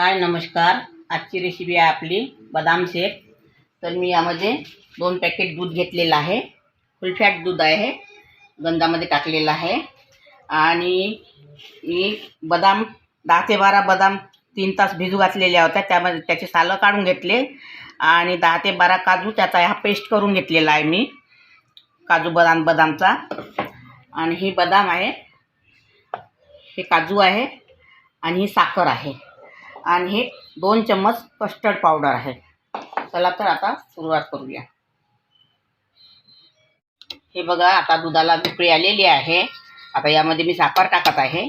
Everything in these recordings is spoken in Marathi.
हाय नमस्कार. आजची रेसिपी आहे आपली बदाम शेक. तर मी यामध्ये दोन पॅकेट दूध घेतलेलं आहे. फुल फॅट दूध आहे. गंधामध्ये टाकलेलं आहे. आणि मी बदाम दहा ते बारा बदाम तीन तास भिजू घातलेल्या होत्या त्यामध्ये त्याचे सालं काढून घेतले. आणि दहा ते बारा काजू त्याचा हा पेस्ट करून घेतलेला आहे मी. काजू बदाम बदामचा. आणि ही बदाम आहे. हे काजू आहे. आणि ही साखर आहे. आणि हे दोन चम्मच कस्टर्ड पावडर आहे. चला तर आता सुरुवात करूया. हे बघा आता दुधाला उकळी आलेली आहे. आता यामध्ये मी साखर टाकत आहे.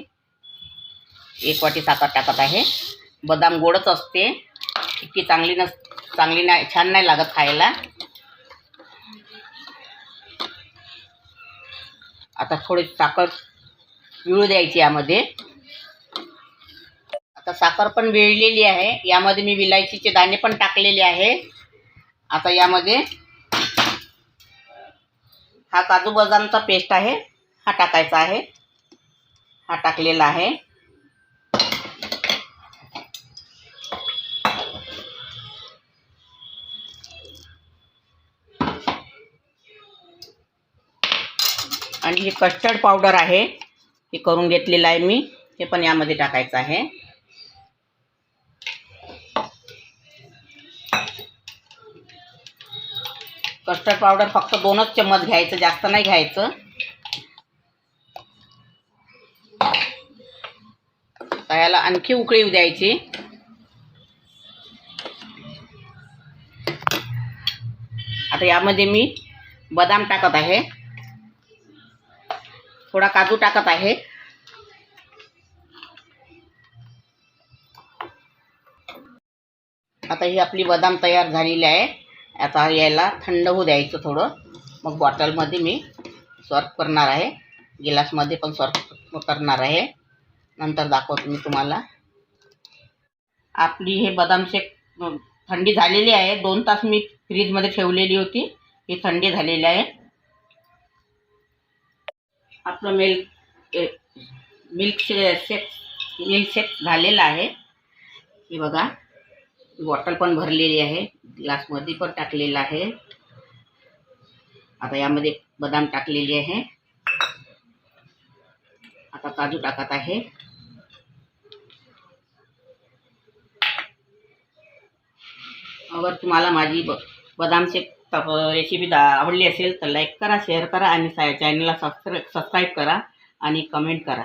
एक वाटी साखर टाकत आहे. बदाम गोडच असते. इतकी चांगली नस चांगली नाही छान नाही लागत खायला. आता थोडी साखर विळू द्यायची यामध्ये. आता साखर पण वेळलेली आहे. यामध्ये मी विलायचीचे दाणे पण टाकलेले आहे. आता यामध्ये हा काजू बदामचा पेस्ट आहे. हा टाकायचा आहे. हा टाकलेला आहे. आणि हे कस्टर्ड पावडर आहे. हे करून घेतलेलं आहे मी. हे पण यामध्ये टाकायचं आहे. कस्टर्ड पावडर फक्त दोनच चम्मच घ्यायचं जास्त नाही घ्यायचं. आता याला आणखी उकळी द्यायची. आता यामध्ये मी बदाम टाकत आहे. थोडा काजू टाकत आहे. आता ही आपली बदाम तयार झालेली आहे. आता यायला थंड होऊ द्यायचं थोडं. मग बॉटलमध्ये मी सर्व करणार आहे. गिलासमध्ये पण सर्व करणार आहे. नंतर दाखवतो मी तुम्हाला. आपली हे बदाम शेक थंडी झालेली आहे. दोन तास मी फ्रीजमध्ये ठेवलेली होती. ही थंडी झालेली आहे. आपलं मिल्क मिल्क शे शेक मिल्क शेक झालेलं आहे. हे बघा. बॉटल पण भरलेली आहे. ग्लासमध्ये पण टाकलेलं आहे. आता यामध्ये बदाम टाकलेली आहे. आता काजू टाकत आहे. अगर तुम्हाला माझी ब बदाम शेक रेसिपी दा आवडली असेल तर लाईक करा शेअर करा आणि चॅनलला सबस्क्राईब सबस्क्राईब करा आणि कमेंट करा.